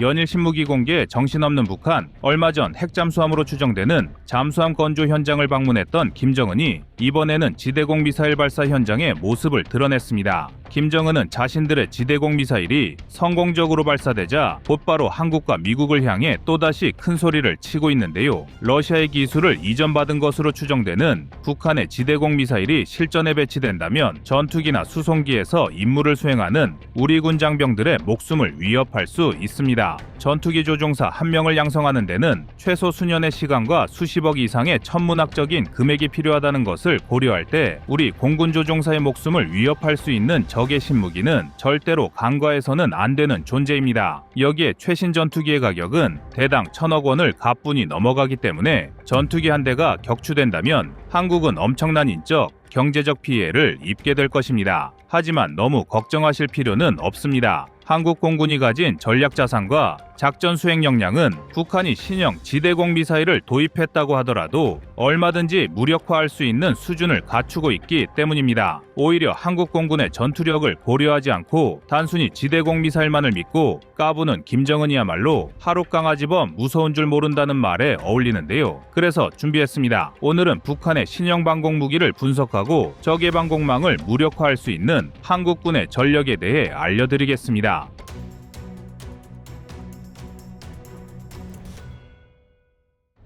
연일 신무기 공개에 정신없는 북한, 얼마 전 핵잠수함으로 추정되는 잠수함 건조 현장을 방문했던 김정은이 이번에는 지대공 미사일 발사 현장의 모습을 드러냈습니다. 김정은은 자신들의 지대공 미사일이 성공적으로 발사되자 곧바로 한국과 미국을 향해 또다시 큰 소리를 치고 있는데요. 러시아의 기술을 이전받은 것으로 추정되는 북한의 지대공 미사일이 실전에 배치된다면 전투기나 수송기에서 임무를 수행하는 우리 군 장병들의 목숨을 위협할 수 있습니다. 전투기 조종사 한 명을 양성하는 데는 최소 수년의 시간과 수십억 이상의 천문학적인 금액이 필요하다는 것을 고려할 때 우리 공군 조종사의 목숨을 위협할 수 있는 적의 신무기는 절대로 간과해서는 안 되는 존재입니다. 여기에 최신 전투기의 가격은 대당 천억 원을 가뿐히 넘어가기 때문에 전투기 한 대가 격추된다면 한국은 엄청난 인적, 경제적 피해를 입게 될 것입니다. 하지만 너무 걱정하실 필요는 없습니다. 한국 공군이 가진 전략 자산과 작전 수행 역량은 북한이 신형 지대공 미사일을 도입했다고 하더라도 얼마든지 무력화할 수 있는 수준을 갖추고 있기 때문입니다. 오히려 한국 공군의 전투력을 고려하지 않고 단순히 지대공 미사일만을 믿고 까부는 김정은이야말로 하루 강아지범 무서운 줄 모른다는 말에 어울리는데요. 그래서 준비했습니다. 오늘은 북한의 신형 방공 무기를 분석하고 적의 방공망을 무력화할 수 있는 한국군의 전력에 대해 알려드리겠습니다.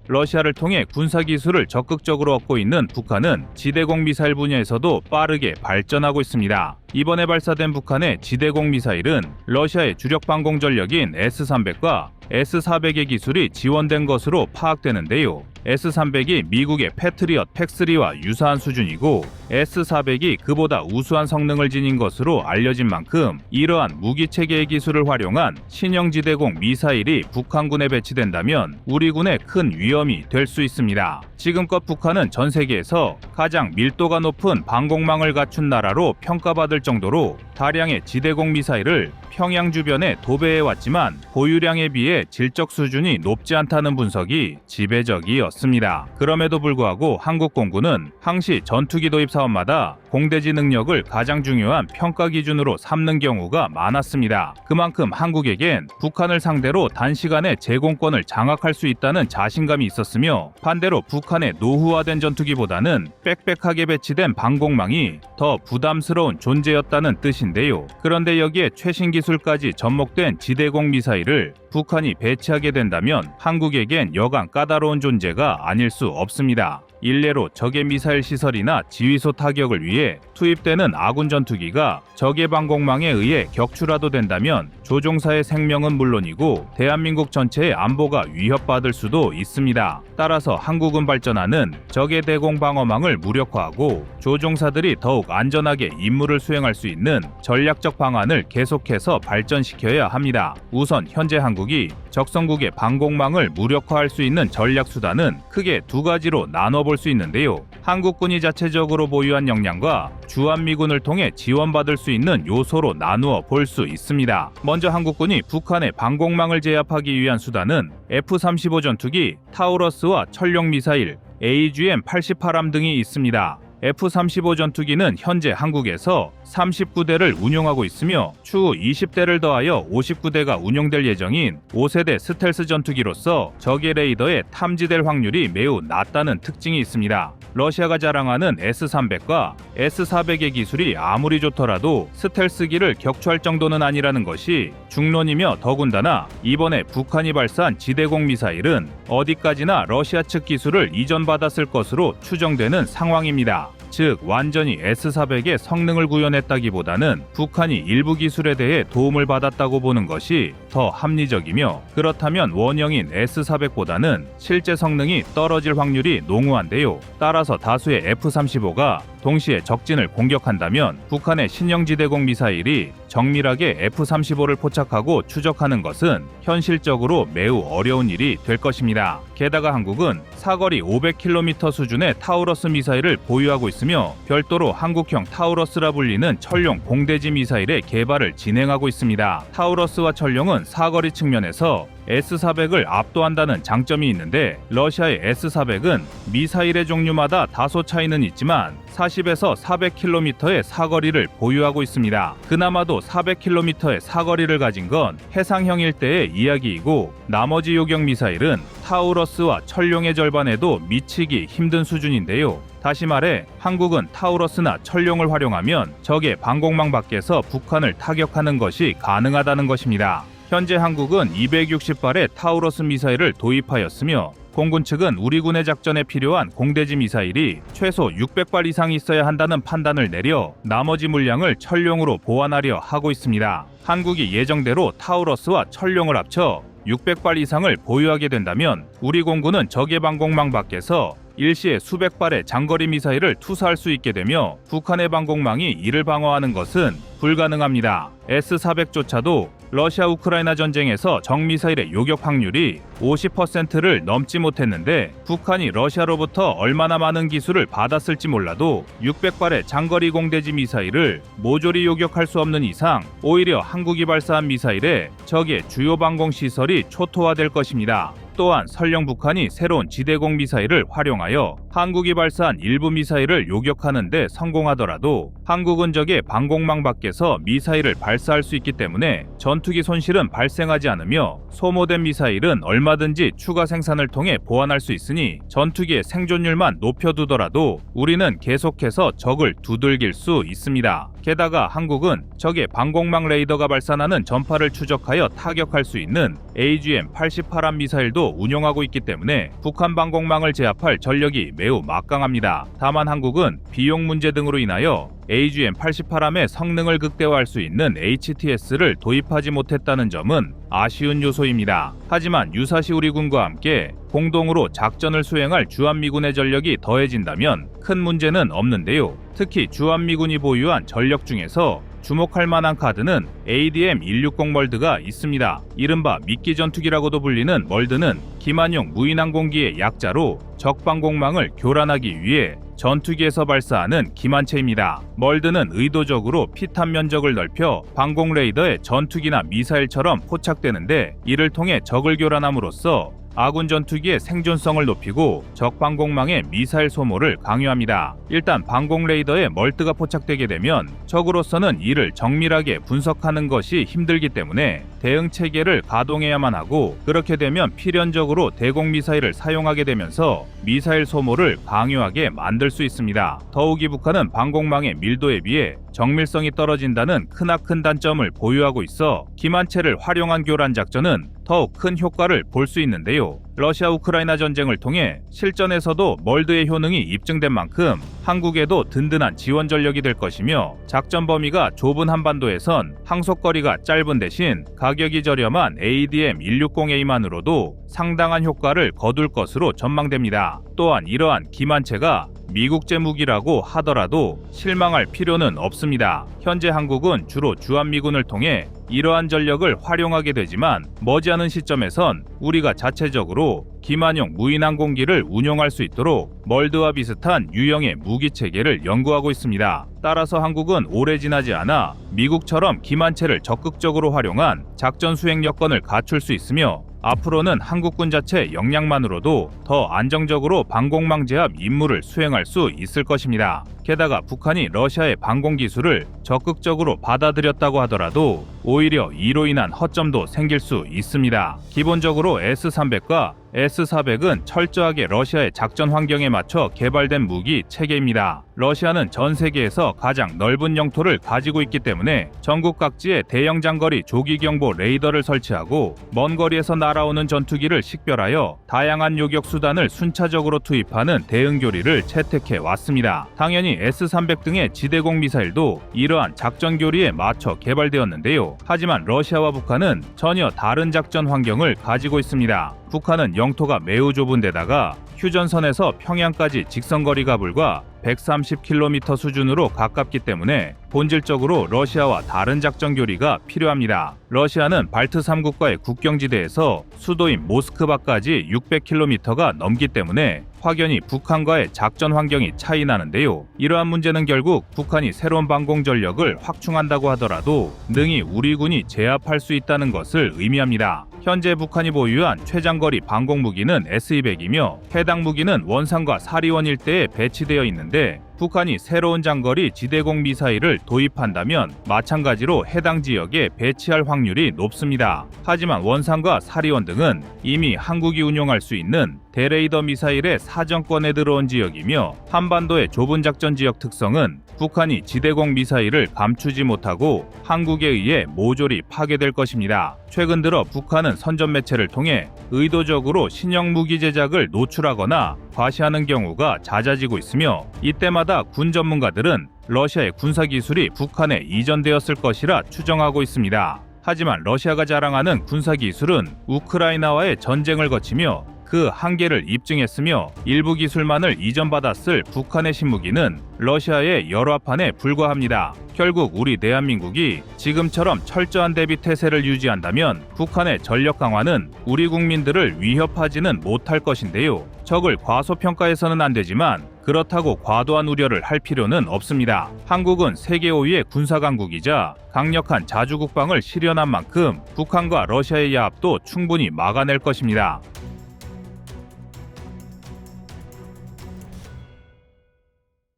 러시아를 통해 군사 기술을 적극적으로 얻고 있는 북한은 지대공 미사일 분야에서도 빠르게 발전하고 있습니다. 이번에 발사된 북한의 지대공 미사일은 러시아의 주력 방공 전력인 S-300과 S-400의 기술이 지원된 것으로 파악되는데요. S-300이 미국의 패트리엇 팩3와 유사한 수준이고 S-400이 그보다 우수한 성능을 지닌 것으로 알려진 만큼 이러한 무기 체계의 기술을 활용한 신형 지대공 미사일이 북한군에 배치된다면 우리 군에 큰 위험이 될 수 있습니다. 지금껏 북한은 전 세계에서 가장 밀도가 높은 방공망을 갖춘 나라로 평가받을 정도로 다량의 지대공 미사일을 평양 주변에 도배해 왔지만 보유량에 비해 질적 수준이 높지 않다는 분석이 지배적이었습니다. 그럼에도 불구하고 한국 공군은 항시 전투기 도입 사업마다 공대지 능력을 가장 중요한 평가 기준으로 삼는 경우가 많았습니다. 그만큼 한국에겐 북한을 상대로 단시간에 제공권을 장악할 수 있다는 자신감이 있었으며 반대로 북한의 노후화된 전투기보다는 빽빽하게 배치된 방공망이 더 부담스러운 존재였다는 뜻인데요. 그런데 여기에 최신 기술까지 접목된 지대공 미사일을 북한이 배치하게 된다면 한국에겐 여간 까다로운 존재가 아닐 수 없습니다. 일례로 적의 미사일 시설이나 지휘소 타격을 위해 투입되는 아군 전투기가 적의 방공망에 의해 격추라도 된다면 조종사의 생명은 물론이고 대한민국 전체의 안보가 위협받을 수도 있습니다. 따라서 한국은 발전하는 적의 대공 방어망을 무력화하고 조종사들이 더욱 안전하게 임무를 수행할 수 있는 전략적 방안을 계속해서 발전시켜야 합니다. 우선 현재 한국이 적성국의 방공망을 무력화할 수 있는 전략 수단은 크게 두 가지로 나눠 볼 수 있는데요. 한국군이 자체적으로 보유한 역량과 주한미군을 통해 지원받을 수 있는 요소로 나누어 볼 수 있습니다. 먼저 한국군이 북한의 방공망을 제압하기 위한 수단은 F-35 전투기, 타우러스와 천룡 미사일, AGM-88함 등이 있습니다. F-35 전투기는 현재 한국에서 39대를 운용하고 있으며 추후 20대를 더하여 59대가 운용될 예정인 5세대 스텔스 전투기로서 적의 레이더에 탐지될 확률이 매우 낮다는 특징이 있습니다. 러시아가 자랑하는 S-300과 S-400의 기술이 아무리 좋더라도 스텔스기를 격추할 정도는 아니라는 것이 중론이며 더군다나 이번에 북한이 발사한 지대공 미사일은 어디까지나 러시아 측 기술을 이전받았을 것으로 추정되는 상황입니다. 즉 완전히 S400의 성능을 구현했다기보다는 북한이 일부 기술에 대해 도움을 받았다고 보는 것이 더 합리적이며 그렇다면 원형인 S400보다는 실제 성능이 떨어질 확률이 농후한데요. 따라서 다수의 F35가 동시에 적진을 공격한다면 북한의 신형지대공 미사일이 정밀하게 F-35를 포착하고 추적하는 것은 현실적으로 매우 어려운 일이 될 것입니다. 게다가 한국은 사거리 500km 수준의 타우러스 미사일을 보유하고 있으며 별도로 한국형 타우러스라 불리는 천룡 공대지 미사일의 개발을 진행하고 있습니다. 타우러스와 천룡은 사거리 측면에서 S-400을 압도한다는 장점이 있는데 러시아의 S-400은 미사일의 종류마다 다소 차이는 있지만 40에서 400km의 사거리를 보유하고 있습니다. 그나마도 400km의 사거리를 가진 건 해상형 일대의 이야기이고 나머지 요격 미사일은 타우러스와 천룡의 절반에도 미치기 힘든 수준인데요. 다시 말해 한국은 타우러스나 천룡을 활용하면 적의 방공망 밖에서 북한을 타격하는 것이 가능하다는 것입니다. 현재 한국은 260발의 타우러스 미사일을 도입하였으며 공군 측은 우리 군의 작전에 필요한 공대지 미사일이 최소 600발 이상 있어야 한다는 판단을 내려 나머지 물량을 천룡으로 보완하려 하고 있습니다. 한국이 예정대로 타우러스와 천룡을 합쳐 600발 이상을 보유하게 된다면 우리 공군은 적의 방공망 밖에서 일시에 수백 발의 장거리 미사일을 투사할 수 있게 되며 북한의 방공망이 이를 방어하는 것은 불가능합니다. S-400조차도 러시아 우크라이나 전쟁에서 정미사일의 요격 확률이 50%를 넘지 못했는데 북한이 러시아로부터 얼마나 많은 기술을 받았을지 몰라도 600발의 장거리 공대지 미사일을 모조리 요격할 수 없는 이상 오히려 한국이 발사한 미사일에 적의 주요 방공 시설이 초토화될 것입니다. 또한 설령 북한이 새로운 지대공 미사일을 활용하여 한국이 발사한 일부 미사일을 요격하는데 성공하더라도 한국은 적의 방공망 밖에서 미사일을 발사할 수 있기 때문에 전투기 손실은 발생하지 않으며 소모된 미사일은 얼마든지 추가 생산을 통해 보완할 수 있으니 전투기의 생존율만 높여두더라도 우리는 계속해서 적을 두들길 수 있습니다. 게다가 한국은 적의 방공망 레이더가 발산하는 전파를 추적하여 타격할 수 있는 AGM-88한 미사일도 운용하고 있기 때문에 북한 방공망을 제압할 전력이 매우 막강합니다. 다만 한국은 비용 문제 등으로 인하여 AGM-88함의 성능을 극대화할 수 있는 HTS를 도입하지 못했다는 점은 아쉬운 요소입니다. 하지만 유사시 우리 군과 함께 공동으로 작전을 수행할 주한미군의 전력이 더해진다면 큰 문제는 없는데요. 특히 주한미군이 보유한 전력 중에서 주목할 만한 카드는 ADM-160 멀드가 있습니다. 이른바 미끼 전투기라고도 불리는 멀드는 기만용 무인항공기의 약자로 적방공망을 교란하기 위해 전투기에서 발사하는 기만체입니다. 멀드는 의도적으로 피탄 면적을 넓혀 방공 레이더에 전투기나 미사일처럼 포착되는데 이를 통해 적을 교란함으로써 아군 전투기의 생존성을 높이고 적 방공망의 미사일 소모를 강요합니다. 일단 방공 레이더에 멀트가 포착되게 되면 적으로서는 이를 정밀하게 분석하는 것이 힘들기 때문에 대응 체계를 가동해야만 하고 그렇게 되면 필연적으로 대공 미사일을 사용하게 되면서 미사일 소모를 강요하게 만들 수 있습니다. 더욱이 북한은 방공망의 밀도에 비해 정밀성이 떨어진다는 크나큰 단점을 보유하고 있어 기만체를 활용한 교란 작전은 더욱 큰 효과를 볼 수 있는데요. 러시아 우크라이나 전쟁을 통해 실전에서도 멀드의 효능이 입증된 만큼 한국에도 든든한 지원 전력이 될 것이며 작전 범위가 좁은 한반도에선 항속거리가 짧은 대신 가격이 저렴한 ADM-160A만으로도 상당한 효과를 거둘 것으로 전망됩니다. 또한 이러한 기만체가 미국 제 무기라고 하더라도 실망할 필요는 없습니다. 현재 한국은 주로 주한미군을 통해 이러한 전력을 활용하게 되지만 머지않은 시점에선 우리가 자체적으로 기만용 무인항공기를 운용할 수 있도록 멀드와 비슷한 유형의 무기 체계를 연구하고 있습니다. 따라서 한국은 오래 지나지 않아 미국처럼 기만체를 적극적으로 활용한 작전 수행 여건을 갖출 수 있으며 앞으로는 한국군 자체 역량만으로도 더 안정적으로 방공망 제압 임무를 수행할 수 있을 것입니다. 게다가 북한이 러시아의 방공 기술을 적극적으로 받아들였다고 하더라도 오히려 이로 인한 허점도 생길 수 있습니다. 기본적으로 S-300과 S-400은 철저하게 러시아의 작전 환경에 맞춰 개발된 무기 체계입니다. 러시아는 전 세계에서 가장 넓은 영토를 가지고 있기 때문에 전국 각지에 대형 장거리 조기 경보 레이더를 설치하고 먼 거리에서 날아오는 전투기를 식별하여 다양한 요격 수단을 순차적으로 투입하는 대응 교리를 채택해 왔습니다. 당연히 S-300 등의 지대공 미사일도 이러한 작전 교리에 맞춰 개발되었는데요. 하지만 러시아와 북한은 전혀 다른 작전 환경을 가지고 있습니다. 북한은 영토가 매우 좁은 데다가 휴전선에서 평양까지 직선거리가 불과 130km 수준으로 가깝기 때문에 본질적으로 러시아와 다른 작전 교리가 필요합니다. 러시아는 발트 3국과의 국경지대에서 수도인 모스크바까지 600km가 넘기 때문에 확연히 북한과의 작전 환경이 차이 나는데요. 이러한 문제는 결국 북한이 새로운 방공 전력을 확충한다고 하더라도 능히 우리 군이 제압할 수 있다는 것을 의미합니다. 현재 북한이 보유한 최장거리 방공 무기는 S-200이며 해당 무기는 원산과 사리원 일대에 배치되어 있는데 북한이 새로운 장거리 지대공 미사일을 도입한다면 마찬가지로 해당 지역에 배치할 확률이 높습니다. 하지만 원산과 사리원 등은 이미 한국이 운용할 수 있는 대레이더 미사일의 사정권에 들어온 지역이며 한반도의 좁은 작전 지역 특성은 북한이 지대공 미사일을 감추지 못하고 한국에 의해 모조리 파괴될 것입니다. 최근 들어 북한은 선전 매체를 통해 의도적으로 신형 무기 제작을 노출하거나 과시하는 경우가 잦아지고 있으며 이때마다 군 전문가들은 러시아의 군사 기술이 북한에 이전되었을 것이라 추정하고 있습니다. 하지만 러시아가 자랑하는 군사 기술은 우크라이나와의 전쟁을 거치며 그 한계를 입증했으며 일부 기술만을 이전받았을 북한의 신무기는 러시아의 열화판에 불과합니다. 결국 우리 대한민국이 지금처럼 철저한 대비 태세를 유지한다면 북한의 전력 강화는 우리 국민들을 위협하지는 못할 것인데요. 적을 과소평가해서는 안 되지만 그렇다고 과도한 우려를 할 필요는 없습니다. 한국은 세계 5위의 군사 강국이자 강력한 자주 국방을 실현한 만큼 북한과 러시아의 야합도 충분히 막아낼 것입니다.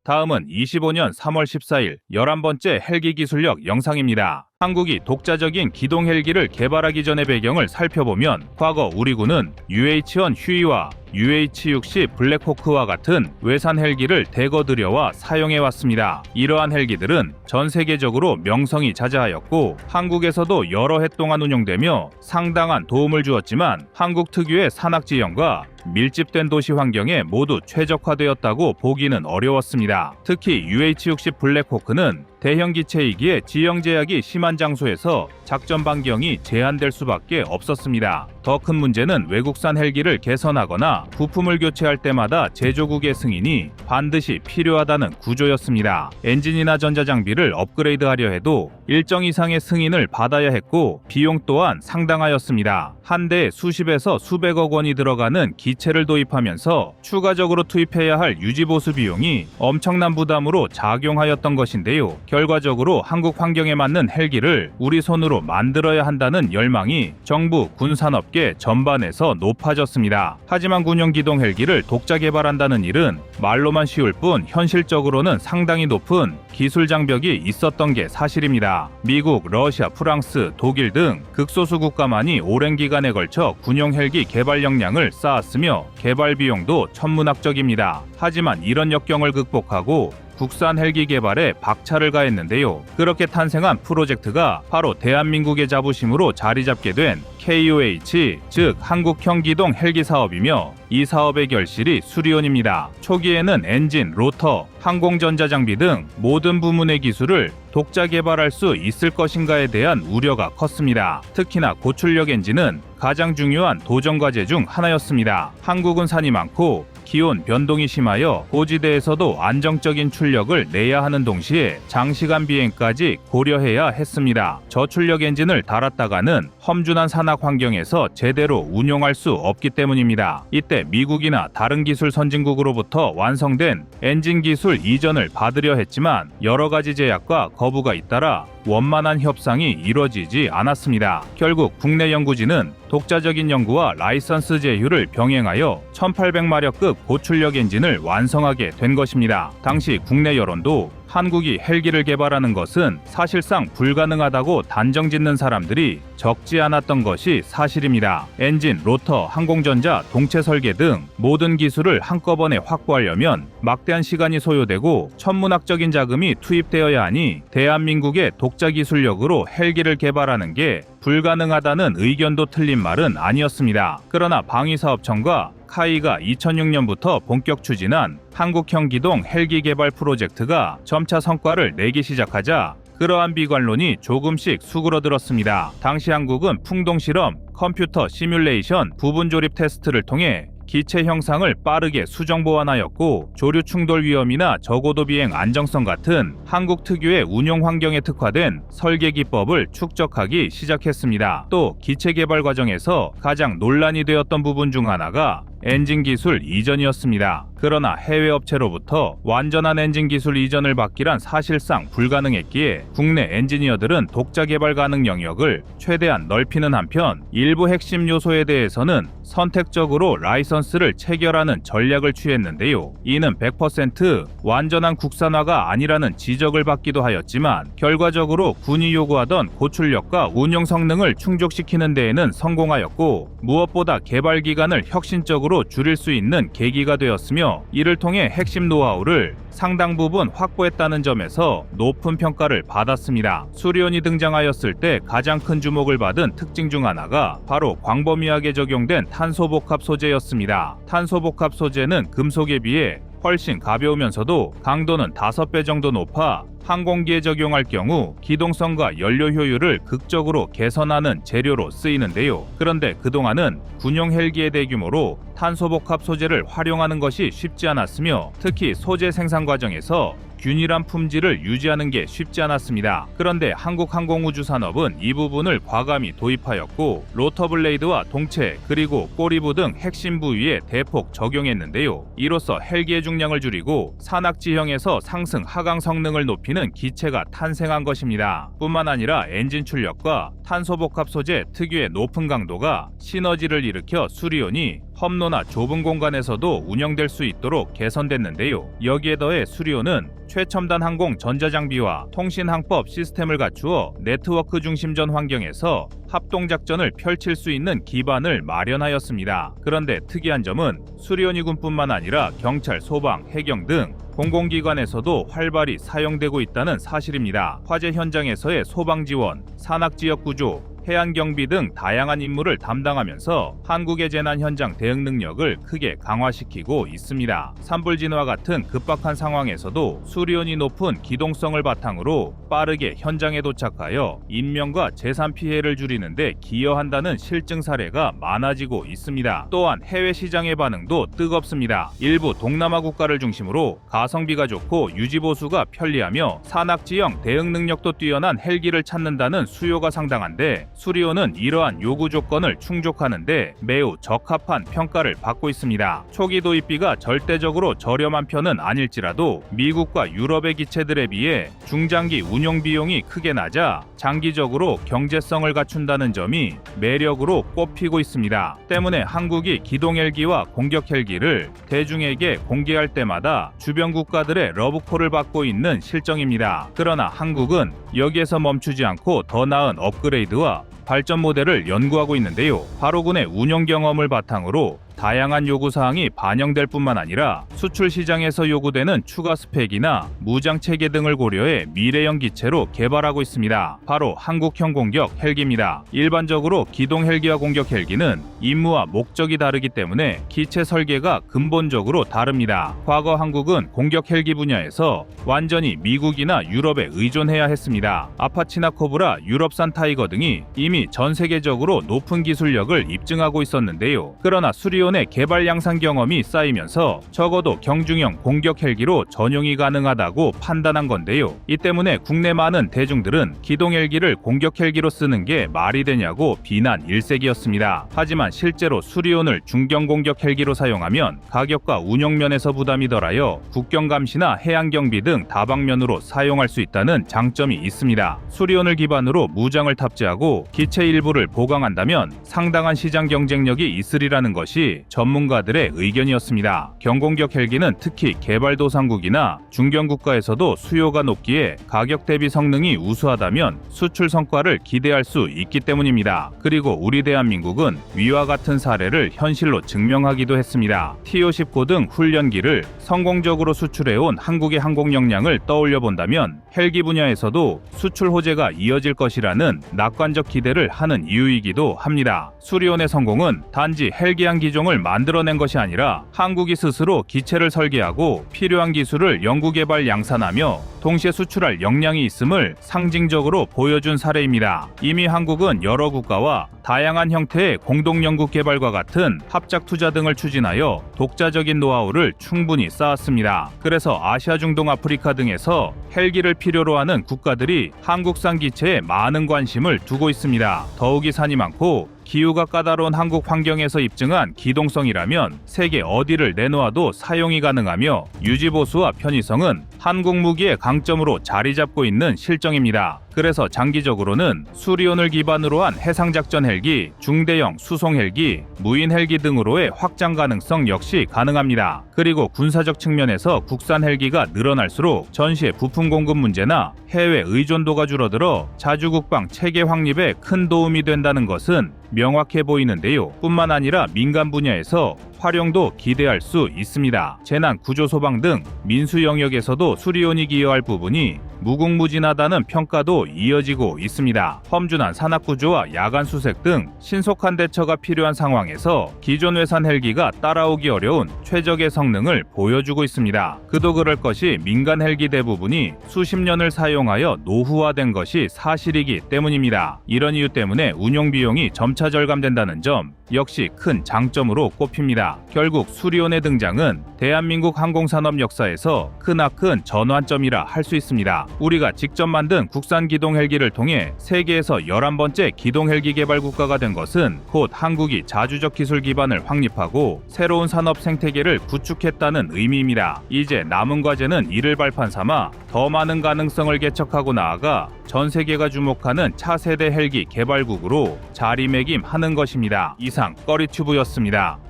다음은 25년 3월 14일 11번째 헬기 기술력 영상입니다. 한국이 독자적인 기동 헬기를 개발하기 전의 배경을 살펴보면 과거 우리 군은 UH-1 휴이와 UH-60 블랙호크와 같은 외산 헬기를 대거 들여와 사용해 왔습니다. 이러한 헬기들은 전 세계적으로 명성이 자자하였고 한국에서도 여러 해 동안 운용되며 상당한 도움을 주었지만 한국 특유의 산악 지형과 밀집된 도시 환경에 모두 최적화되었다고 보기는 어려웠습니다. 특히 UH-60 블랙호크는 대형 기체이기에 지형 제약이 심한 장소에서 작전 반경이 제한될 수밖에 없었습니다. 더 큰 문제는 외국산 헬기를 개선하거나 부품을 교체할 때마다 제조국의 승인이 반드시 필요하다는 구조였습니다. 엔진이나 전자장비를 업그레이드하려 해도 일정 이상의 승인을 받아야 했고 비용 또한 상당하였습니다. 한 대에 수십에서 수백억 원이 들어가는 기체를 도입하면서 추가적으로 투입해야 할 유지보수 비용이 엄청난 부담으로 작용하였던 것인데요. 결과적으로 한국 환경에 맞는 헬기를 우리 손으로 만들어야 한다는 열망이 정부 군산업계 전반에서 높아졌습니다. 하지만 군용 기동 헬기를 독자 개발한다는 일은 말로만 쉬울 뿐 현실적으로는 상당히 높은 기술 장벽이 있었던 게 사실입니다. 미국, 러시아, 프랑스, 독일 등 극소수 국가만이 오랜 기간에 걸쳐 군용 헬기 개발 역량을 쌓았으며 개발 비용도 천문학적입니다. 하지만 이런 역경을 극복하고 국산 헬기 개발에 박차를 가했는데요. 그렇게 탄생한 프로젝트가 바로 대한민국의 자부심으로 자리 잡게 된 KOH, 즉 한국형 기동 헬기 사업이며 이 사업의 결실이 수리온입니다. 초기에는 엔진, 로터, 항공전자 장비 등 모든 부문의 기술을 독자 개발할 수 있을 것인가에 대한 우려가 컸습니다. 특히나 고출력 엔진은 가장 중요한 도전 과제 중 하나였습니다. 한국은 산이 많고 기온 변동이 심하여 고지대에서도 안정적인 출력을 내야 하는 동시에 장시간 비행까지 고려해야 했습니다. 저출력 엔진을 달았다가는 험준한 산악 환경에서 제대로 운용할 수 없기 때문입니다. 이때 미국이나 다른 기술 선진국으로부터 완성된 엔진 기술 이전을 받으려 했지만 여러 가지 제약과 거부가 잇따라 원만한 협상이 이뤄지지 않았습니다. 결국 국내 연구진은 독자적인 연구와 라이선스 제휴를 병행하여 1800마력급 고출력 엔진을 완성하게 된 것입니다. 당시 국내 여론도 한국이 헬기를 개발하는 것은 사실상 불가능하다고 단정 짓는 사람들이 적지 않았던 것이 사실입니다. 엔진, 로터, 항공전자, 동체 설계 등 모든 기술을 한꺼번에 확보하려면 막대한 시간이 소요되고 천문학적인 자금이 투입되어야 하니 대한민국의 독자 기술력으로 헬기를 개발하는 게 불가능하다는 의견도 틀린 말은 아니었습니다. 그러나 방위사업청과 카이가 2006년부터 본격 추진한 한국형 기동 헬기 개발 프로젝트가 점차 성과를 내기 시작하자 그러한 비관론이 조금씩 수그러들었습니다. 당시 한국은 풍동 실험, 컴퓨터 시뮬레이션, 부분 조립 테스트를 통해 기체 형상을 빠르게 수정 보완하였고 조류 충돌 위험이나 저고도 비행 안정성 같은 한국 특유의 운용 환경에 특화된 설계 기법을 축적하기 시작했습니다. 또 기체 개발 과정에서 가장 논란이 되었던 부분 중 하나가 엔진 기술 이전이었습니다. 그러나 해외 업체로부터 완전한 엔진 기술 이전을 받기란 사실상 불가능했기에 국내 엔지니어들은 독자 개발 가능 영역을 최대한 넓히는 한편 일부 핵심 요소에 대해서는 선택적으로 라이선스를 체결하는 전략을 취했는데요. 이는 100% 완전한 국산화가 아니라는 지적을 받기도 하였지만 결과적으로 군이 요구하던 고출력과 운영 성능을 충족시키는 데에는 성공하였고 무엇보다 개발 기간을 혁신적으로 줄일 수 있는 계기가 되었으며 이를 통해 핵심 노하우를 상당 부분 확보했다는 점에서 높은 평가를 받았습니다. 수리온이 등장하였을 때 가장 큰 주목을 받은 특징 중 하나가 바로 광범위하게 적용된 탄소복합 소재였습니다. 탄소복합 소재는 금속에 비해 훨씬 가벼우면서도 강도는 5배 정도 높아 항공기에 적용할 경우 기동성과 연료 효율을 극적으로 개선하는 재료로 쓰이는데요. 그런데 그동안은 군용 헬기의 대규모로 탄소복합 소재를 활용하는 것이 쉽지 않았으며 특히 소재 생산 과정에서 균일한 품질을 유지하는 게 쉽지 않았습니다. 그런데 한국항공우주산업은 이 부분을 과감히 도입하였고 로터블레이드와 동체 그리고 꼬리부 등 핵심 부위에 대폭 적용했는데요. 이로써 헬기의 중량을 줄이고 산악지형에서 상승 하강 성능을 높이는 기체가 탄생한 것입니다. 뿐만 아니라 엔진 출력과 탄소복합 소재 특유의 높은 강도가 시너지를 일으켜 수리온이 험로나 좁은 공간에서도 운영될 수 있도록 개선됐는데요. 여기에 더해 수리온은 최첨단 항공 전자장비와 통신항법 시스템을 갖추어 네트워크 중심전 환경에서 합동작전을 펼칠 수 있는 기반을 마련하였습니다. 그런데 특이한 점은 수리온이군뿐만 아니라 경찰, 소방, 해경 등 공공기관에서도 활발히 사용되고 있다는 사실입니다. 화재 현장에서의 소방 지원, 산악 지역 구조, 해안 경비 등 다양한 임무를 담당하면서 한국의 재난 현장 대응 능력을 크게 강화시키고 있습니다. 산불 진화 같은 급박한 상황에서도 수리온이 높은 기동성을 바탕으로 빠르게 현장에 도착하여 인명과 재산 피해를 줄이는데 기여한다는 실증 사례가 많아지고 있습니다. 또한 해외 시장의 반응도 뜨겁습니다. 일부 동남아 국가를 중심으로 가성비가 좋고 유지 보수가 편리하며 산악 지형 대응 능력도 뛰어난 헬기를 찾는다는 수요가 상당한데 수리온은 이러한 요구 조건을 충족하는데 매우 적합한 평가를 받고 있습니다. 초기 도입비가 절대적으로 저렴한 편은 아닐지라도 미국과 유럽의 기체들에 비해 중장기 운용 비용이 크게 낮아 장기적으로 경제성을 갖춘다는 점이 매력으로 꼽히고 있습니다. 때문에 한국이 기동 헬기와 공격 헬기를 대중에게 공개할 때마다 주변 국가들의 러브콜을 받고 있는 실정입니다. 그러나 한국은 여기에서 멈추지 않고 더 나은 업그레이드와 발전 모델을 연구하고 있는데요. 바로군의 운영 경험을 바탕으로 다양한 요구 사항이 반영될 뿐만 아니라 수출 시장에서 요구되는 추가 스펙이나 무장 체계 등을 고려해 미래형 기체로 개발하고 있습니다. 바로 한국형 공격 헬기입니다. 일반적으로 기동 헬기와 공격 헬기는 임무와 목적이 다르기 때문에 기체 설계가 근본적으로 다릅니다. 과거 한국은 공격 헬기 분야에서 완전히 미국이나 유럽에 의존해야 했습니다. 아파치나 코브라, 유럽산 타이거 등이 이미 전 세계적으로 높은 기술력을 입증하고 있었는데요. 그러나 수리온 의 개발 양산 경험이 쌓이면서 적어도 경중형 공격 헬기로 전용이 가능하다고 판단한 건데요. 이 때문에 국내 많은 대중들은 기동 헬기를 공격 헬기로 쓰는 게 말이 되냐고 비난 일색이었습니다. 하지만 실제로 수리온을 중경 공격 헬기로 사용하면 가격과 운영 면에서 부담이 덜하여 국경 감시나 해양 경비 등 다방면으로 사용할 수 있다는 장점이 있습니다. 수리온을 기반으로 무장을 탑재하고 기체 일부를 보강한다면 상당한 시장 경쟁력이 있으리라는 것이 전문가들의 의견이었습니다. 경공격 헬기는 특히 개발도상국이나 중견국가에서도 수요가 높기에 가격 대비 성능이 우수하다면 수출 성과를 기대할 수 있기 때문입니다. 그리고 우리 대한민국은 위와 같은 사례를 현실로 증명하기도 했습니다. TO-19 등 훈련기를 성공적으로 수출해온 한국의 항공 역량을 떠올려 본다면 헬기 분야에서도 수출 호재가 이어질 것이라는 낙관적 기대를 하는 이유이기도 합니다. 수리온의 성공은 단지 헬기한 기종 을 만들어낸 것이 아니라 한국이 스스로 기체를 설계하고 필요한 기술을 연구개발 양산하며 동시에 수출할 역량이 있음을 상징적으로 보여준 사례입니다. 이미 한국은 여러 국가와 다양한 형태의 공동 연구 개발과 같은 합작 투자 등을 추진하여 독자적인 노하우를 충분히 쌓았습니다. 그래서 아시아 중동 아프리카 등에서 헬기를 필요로 하는 국가들이 한국산 기체에 많은 관심을 두고 있습니다. 더욱이 산이 많고 기후가 까다로운 한국 환경에서 입증한 기동성이라면 세계 어디를 내놓아도 사용이 가능하며 유지보수와 편의성은 한국 무기의 강점으로 자리 잡고 있는 실정입니다. 그래서 장기적으로는 수리온을 기반으로 한 해상작전 헬기, 중대형 수송 헬기, 무인 헬기 등으로의 확장 가능성 역시 가능합니다. 그리고 군사적 측면에서 국산 헬기가 늘어날수록 전시의 부품 공급 문제나 해외 의존도가 줄어들어 자주국방 체계 확립에 큰 도움이 된다는 것은 명확해 보이는데요. 뿐만 아니라 민간 분야에서 활용도 기대할 수 있습니다. 재난 구조 소방 등 민수 영역에서도 수리온이 기여할 부분이 무궁무진하다는 평가도 이어지고 있습니다. 험준한 산악 구조와 야간 수색 등 신속한 대처가 필요한 상황에서 기존 외산 헬기가 따라오기 어려운 최적의 성능을 보여주고 있습니다. 그도 그럴 것이 민간 헬기 대부분이 수십 년을 사용하여 노후화된 것이 사실이기 때문입니다. 이런 이유 때문에 운용 비용이 점차 절감된다는 점 역시 큰 장점으로 꼽힙니다. 결국 수리온의 등장은 대한민국 항공산업 역사에서 크나큰 전환점이라 할 수 있습니다. 우리가 직접 만든 국산 기동 헬기를 통해 세계에서 11번째 기동 헬기 개발 국가가 된 것은 곧 한국이 자주적 기술 기반을 확립하고 새로운 산업 생태계를 구축했다는 의미입니다. 이제 남은 과제는 이를 발판 삼아 더 많은 가능성을 개척하고 나아가 전 세계가 주목하는 차세대 헬기 개발국으로 자리매김하는 것입니다. 이상 꺼리 튜브였습니다.